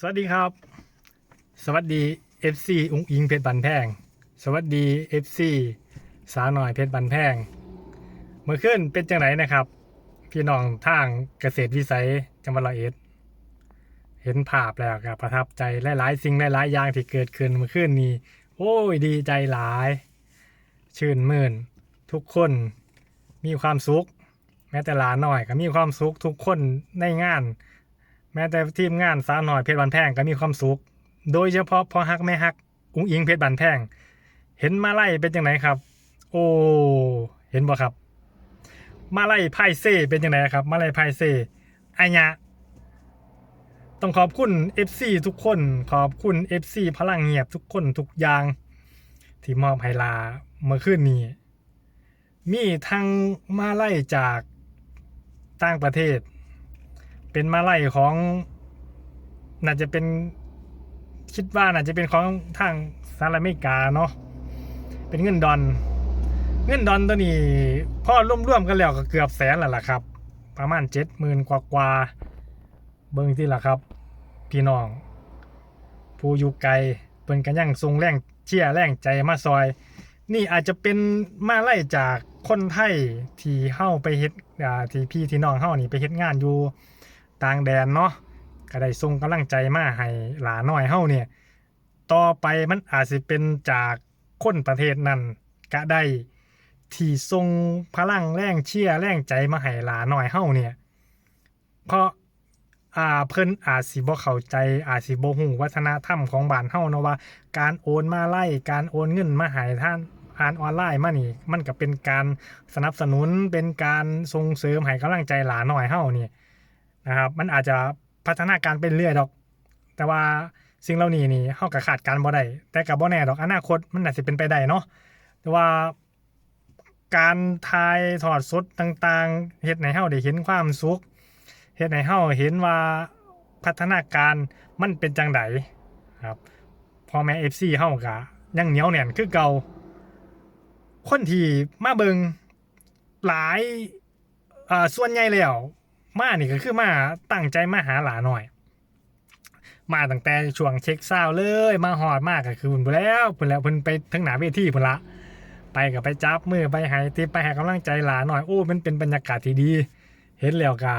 สวัสดีครับ สวัสดี FC อุ้งอิงเพชรบันแพง สวัสดี FC สาวหน่อยเพชรบันแพง เมื่อคืนเป็นจังไหนนะครับ พี่น้องทางเกษตรวิสัยจังหวัดร้อยเอ็ดเห็นภาพแล้วก็ประทับใจหลายๆ สิ่งหลายๆอย่างที่เกิดขึ้นเมื่อคืนนี้โอ้ยดีใจหลาย ชื่นมื่น ทุกคนมีความสุข แม้แต่หลานหน่อยก็มีความสุขทุกคนในงาน แม้แต่ทีมงานสาวหน่อยเพชรบันแพงก็มีความสุข โดยเฉพาะพอฮักแม่ฮัก อุ้งอิงเพชรบันแพง เห็นมาไล่เป็นจังไหนครับ โอ้เห็นบ่ครับ มาไล่ไพ่เซ่เป็นจังไหนครับ มาไล่ไพ่เซ่อายะต้องขอบคุณ FC ทุกคน ขอบคุณ FC พลังเงียบทุกคนทุกอย่าง ที่มอบให้ลาเมื่อคืนนี้ มีทั้งมาไล่จากต่างประเทศ เป็นมาไล่ของ น่าจะเป็นคิดว่าน่าจะเป็นของทางสหรัฐอเมริกาเนาะเป็นเงินดอน เงินดอนตัวนี้พ่อร่วมๆกันแล้วก็เกือบแสนแล้วล่ะครับ ประมาณเจ็ดหมื่นกว่ากว่าๆเบิ่งที่ล่ะครับ พี่น้อง ผู้อยู่ไกลเพิ่นก็ยังทรงแรงเชี่ยแรงใจมาซอย นี่อาจจะเป็นมาไล่จากคนไทยที่เฮาไปเฮ็ดที่พี่ที่น้องเฮานี่ไปเฮ็ดงานอยู่ ต่างแดนเนาะก็ได้ส่งกำลังใจมาให้หลาน้อยเฮาเนี่ยต่อไปมันอาจสิเป็นจากคนประเทศนั้นก็ได้ที่ส่งพลังแรงเชียร์แรงใจมาให้หลาน้อยเฮาเนี่ยเพราะอ่าเพิ่นอาจสิบ่เข้าใจอาจสิบ่ฮู้วัฒนธรรมของบ้านเฮาเนาะว่า การโอนมาไล่การโอนเงินมาใหายท่านผ่านออนไลน์มานี่มันก็เป็นการสนับสนุนเป็นการส่งเสริมให้กำลังใจหลานหน่อยเฮานี่ นะครับมันอาจจะพัฒนาการเป็นเรื่อยดอก แต่ว่าสิ่งเหล่านี้นี่เฮาก็ขาดการบ่ได้แต่ก็บ่แน่ดอกอนาคตมันอาจสิเป็นไปได้เนาะแต่ว่าการถ่ายทอดสดต่างๆเฮ็ดให้เฮาได้เห็นความสุขเฮ็ดให้เฮาเห็นว่าพัฒนาการมันเป็นจังไดครับพอแม่ FC เฮาก็ยังเหนียวแน่นคือเก่าคนที่มาเบิงหลายอ่าส่วนใหญ่แล้ว มานี่ก็คือมาตั้งใจมาหาหลาหน่อย มาตั้งแต่ช่วงเช็คซาวเลยมาหอดมากก็คือพุ่นไปแล้วพุ่นแล้วพุ่นไปทั้งหนาเวทีพุ่นละ ไปกับไปจับมือไปให้ติไปให้กำลังใจหลาหน่อยโอ้มันเป็นบรรยากาศที่ดี เห็นแล้วก็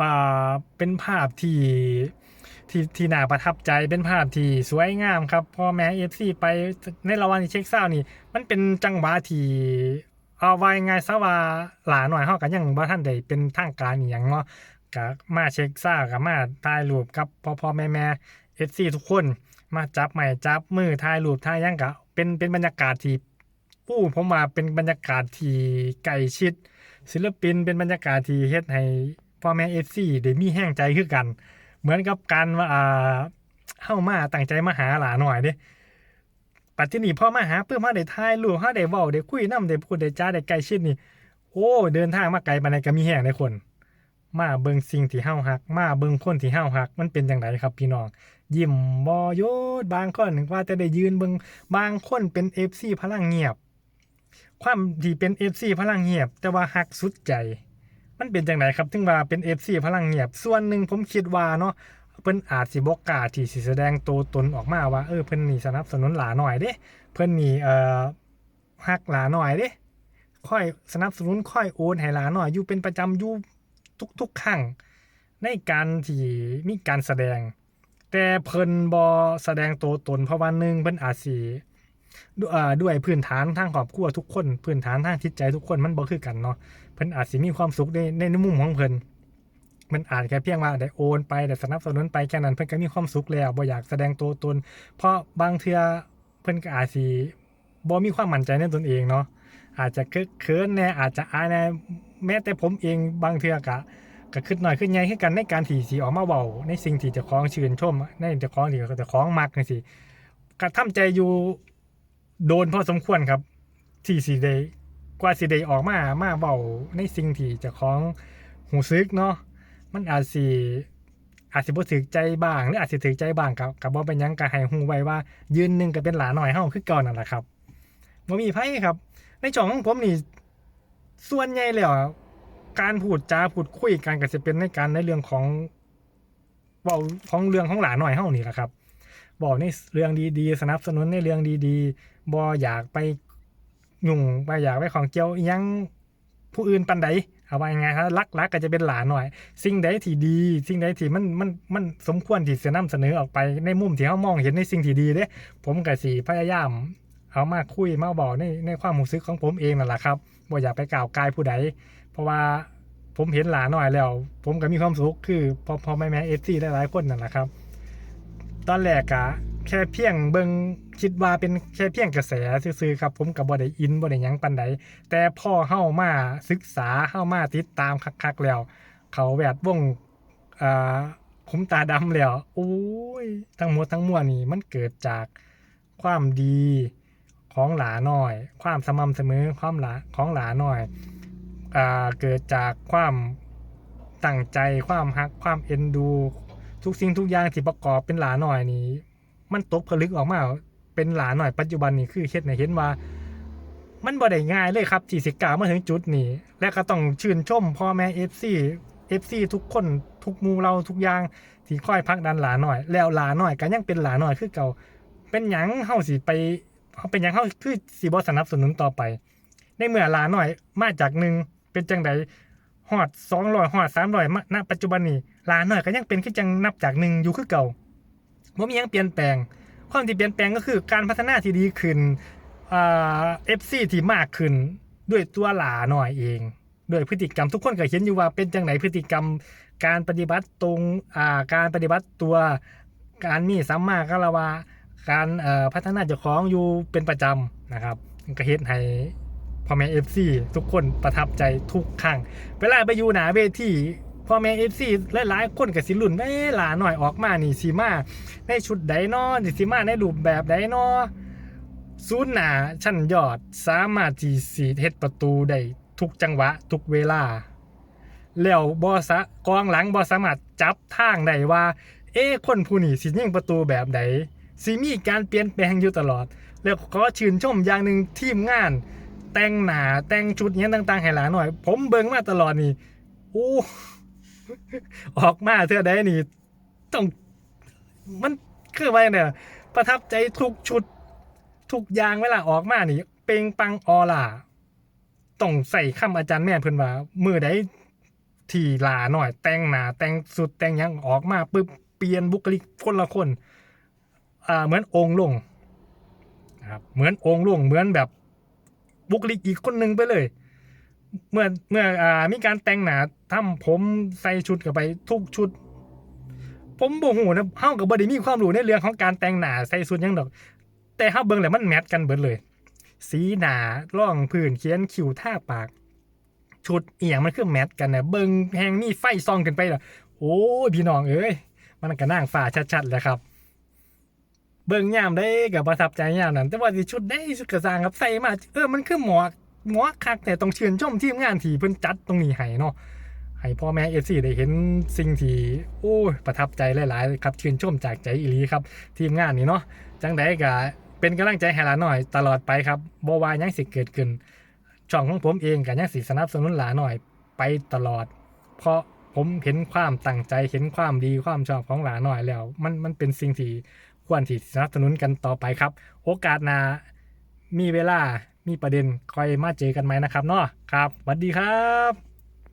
อ่าเป็นภาพที่ที่ที่น่าประทับใจเป็นภาพที่สวยงามครับพ่อแม่เอฟซีไปในระหว่างที่เช็คเศร้านี่ มันเป็นจังหวะที่ เอาไว้ไงซะว่าหลาหน่อยเฮากันยังบ่ทันได้เป็นทางการอีหยังเนาะก็มาเช็คเศร้ากับมาถ่ายรูปกับพ่อพ่อแม่แม่เอฟซีทุกคนมาจับไม้จับมือถ่ายรูปถ่ายยังก็เป็นเป็นบรรยากาศที่อู้ผมว่าเป็นบรรยากาศที่ใกล้ชิด ศิลปินเป็นบรรยากาศที่เฮ็ดให้พ่อแม่เอฟซีได้มีแห้งใจคือกัน เหมือนกับการว่าอ่าเข้ามาตั้งใจมาหาหลาหน่อยเด้ ปัจจุบันพ่อมาหาเพื่อมาได้ถ่ายรูปเฮาได้เว้าได้คุยนำได้พูดได้จ้าได้ใกล้ชิดนี่ โอ้เดินทางมาไกลปานใดก็มีแห้งได้คน มาเบิ่งสิ่งที่เฮาฮัก มาเบิ่งคนที่เฮาฮัก มันเป็นจังไดครับพี่น้อง ยิ้มบ่หยุดบางคนว่าแต่ได้ยืนเบิ่งบางคนเป็น FC พลังเงียบ ความที่เป็น FC พลังเงียบ แต่ว่าฮักสุดใจ มันเป็นจังไดครับถึงว่าเป็น FC พลังเงียบ ส่วนหนึ่งผมคิดว่าเนาะ เพิ่นอาจสิบ่กล้าที่สิแสดงตัวตนออกมาว่าเออเพิ่นนี่สนับสนุนหลาหน่อยเด้เพิ่นนี่เอ่อฮักหลาหน่อยเด้ค่อยสนับสนุนค่อยโอนให้หลาหน่อยอยู่เป็นประจำอยู่ทุกๆครั้งในการที่มีการแสดง แต่เพิ่นบ่แสดงตัวตนเพราะว่าหนึงเพิ่นอาจสิด้วยด้วยพื้นฐานทางครอบครัวทุกคน พื้นฐานทางจิตใจทุกคนมันบ่คือกันเนาะเพิ่นอาจสิมีความสุขในในมุมของเพิ่น มันอาจแค่เพียงว่าได้โอนไปได้สนับสนุนไปแค่นั้นเพิ่อนก็มีความสุขแล้วบ่อยากแสดงตัวตน เพราะบางเทื่อเพิ่อนก็อาจสิบ่มีความมั่นใจในตนเองเนาะอาจจะเขินแน่อาจจะอายแน่แม้แต่ผมเองบางเทื่อก็ก็คิดหน่อยขึ้นใหญ่ขึ้นกันในการที่สิออกมาเว้าในสิ่งที่เจ้าของชื่นชมในเจ้าของที่เจ้าของมักจังซี่ก็ทำใจอยู่โดนพอสมควรครับที่สิได้กว่าสิได้ออกมามาเบาในสิ่งที่จะของหูซึกเนาะ มันอาจสิอาจสิบ่ถึกใจบ้าง หรืออาจสิถึกใจบ้างกับกับบ่เป็นยังก็ให้ฮู้ไว้ว่า ยืนหนึ่งก็เป็นหลาหน่อยเฮาคือเก่านั่นแหละครับบ่มีไผครับ ในช่องของผมนี่ส่วนใหญ่แล้วการพูดจาพูดคุยกันก็สิเป็นในการในเรื่องของเว้าของเรื่องของหลานหน่อยเฮานี่แหละครับบอกในเรื่องดีๆ สนับสนุนในเรื่องดีๆบ่อยากไปยุ่งบ่อยากไปของเกี่ยวยังผู้อื่นปันใด เอาไว้ไงครับลักๆกก็จะเป็นหลานหน่อย สิ่งใดที่ดี สิ่งใดที่มันมันมันสมควรที่จะนำเสนอออกไปในมุมที่เฮามองเห็นในสิ่งที่ดีเด้ผมก็สิพยายาม เอามาคุยมาบอกในในความรู้สึกของผมเองนั่นแหละครับบ่อยากไปกล่าวกายผู้ใด เพราะว่าผมเห็นหลานหน่อยแล้ว ผมก็มีความสุขคือพอพอแม่แม่เอฟซีหลายๆคนนั่นแหละครับ ตอนแรกอะ แค่เพียงเบิงคิดว่าเป็นแค่เพียงกระแสซื่อๆครับผมกับบ่ได้อินบ่ได้หยังปานใดแต่พ่อเฮ้ามาศึกษาเฮ้ามาติดตามคักๆแล้ว เขาแวดวงอ่าคุ้มตาดำแล้วโอ้ยทั้งหมดทั้งมวลนี่มันเกิดจากความดีของหลาน้อย ความสม่ำเสมอความหลาของหลาน้อยอ่าเกิดจากความตั้งใจความฮักความเอ็นดู ทุกสิ่งทุกอย่างที่ประกอบเป็นหลาหน่อยนี่ มันตกผลึกออกมา เป็นหลาหน่อยปัจจุบันนี่คือเฮ็ดให้เห็นว่า มันบ่ได้ง่ายเลยครับที่สิกล่ามาถึงจุดนี้ และก็ต้องชื่นชมพ่อแม่ FC FC ทุกคนทุกมูเราทุกอย่างที่ค่อยพักดันหลาหน่อย แล้วหลาหน่อยก็ยังเป็นหลาหน่อยคือเก่า เป็นหยังเฮาสิไปเฮาเป็นหยังเฮาคือสิบ่สนับสนุนต่อไป ในเมื่อหลาหน่อยมาจากหนึ่งเป็นจังไดฮอด200ฮอด300มาณปัจจุบันนี้หลาหน่อยก็ยังเป็นคือจังนับจากหนึ่งอยู่คือเก่า บ่มีหยังเปลี่ยนแปลง ความที่เปลี่ยนแปลงก็คือการพัฒนาที่ดีขึ้นอ่าเอฟซีที่มากขึ้นด้วยตัวหลาหน่อยเองด้วยพฤติกรรมทุกคนก็เห็นอยู่ว่าเป็นจังไหนพฤติกรรม การปฏิบัติตรงอ่าการปฏิบัติตัวการมีสัมมาคารวะการพัฒนาเจ้าของอยู่เป็นประจำนะครับก็เฮ็ดให้พ่อแม่เอฟซีทุกคนประทับใจทุกครั้งเวลาไปอยู่หนาเวที พ่อแม่เอฟซีหลายๆคนกับสิลุ่นเอ้หลาหน่อยออกมานี่สีมาในชุดใดนอสิมาในรูปแบบใดนอศูนหนาชั้นยอดสามารถที่สีเฮ็ดประตูได้ทุกจังหวะ ทุกเวลา แล้วบอสะกองหลังบอสามารถจับทางได้ว่า เอ๊คนผู้นี้สิยิงประตูแบบใดสิมีการเปลี่ยนแปลงอยู่ตลอด แล้วขอชื่นชมอย่างหนึ่งทีมงาน แต่งหนาแต่งชุดเนี้ยต่างๆให้หลานหน่อย ผมเบิ่งมาตลอดนี่โอ้ ออกมาเท่าใดนี่ต้องมันคือว่าเนี่ยประทับใจทุกชุด ทุกอย่างเวลาออกมานี่ เป่งปังออล่าต้องใส่คำอาจารย์แม่เพิ่นว่ามือใดที่ลาหน่อย แต่งหนาแต่งสุดแต่งยังออกมาปึ๊บเปลี่ยนบุคลิกคนละคน อ่าเหมือนองค์ลงนะครับเหมือนองค์ลงเหมือนแบบบุคลิกอีกคนหนึ่งไปเลย เมื่อเมื่ออ่ามีการแต่งหนา ทำผมใส่ชุดกับไปทุกชุด ผมบ่ฮู้นะเฮาก็บ่ได้มีความรู้ในเรื่องของการแต่งหน้าใส่ชุดยังดอก แต่เฮาเบิ่งแล้วมันแมทกันเบิดเลย สีหนาร่องพื้นเขียนคิ้วท่าปาก ชุดเอียงมันคือแมทกันนะเบิ่งแหงมีไฟส่องกันไปล่ะโอ้ยพี่น้องเอ้ยมันก็นั่งฝ่าชัดๆแหละครับ เบิ่งยามได้กับประทับใจยามนั้น แต่ว่าสิชุดได้ชุดกระซางครับใส่มาเออมันคือหมวกหมวกคักแต่ต้องเชื่นชมทีมงานที่เพิ่นจัดตรงนี้ให้เนาะ ให้พ่อแม่เอฟซีได้เห็นสิ่งที่โอ้ยประทับใจหลายๆครับชื่นชมจากใจอีลีครับทีมงานนี้เนาะจังไดก็เป็นกำลังใจให้หลานหน่อยตลอดไปครับบ่ว่าหยังสิเกิดขึ้น ช่องของผมเองก็ยังสิสนับสนุนหลานหน่อยไปตลอด เพราะผมเห็นความตั้งใจเห็นความดีความชอบของหลานหน่อยแล้ว มันมันเป็นสิ่งที่ควรที่สนับสนุนกันต่อไปครับ โอกาสหน้ามีเวลามีประเด็นคอยมาเจอกันไหมนะครับเนาะครับสวัสดีครับ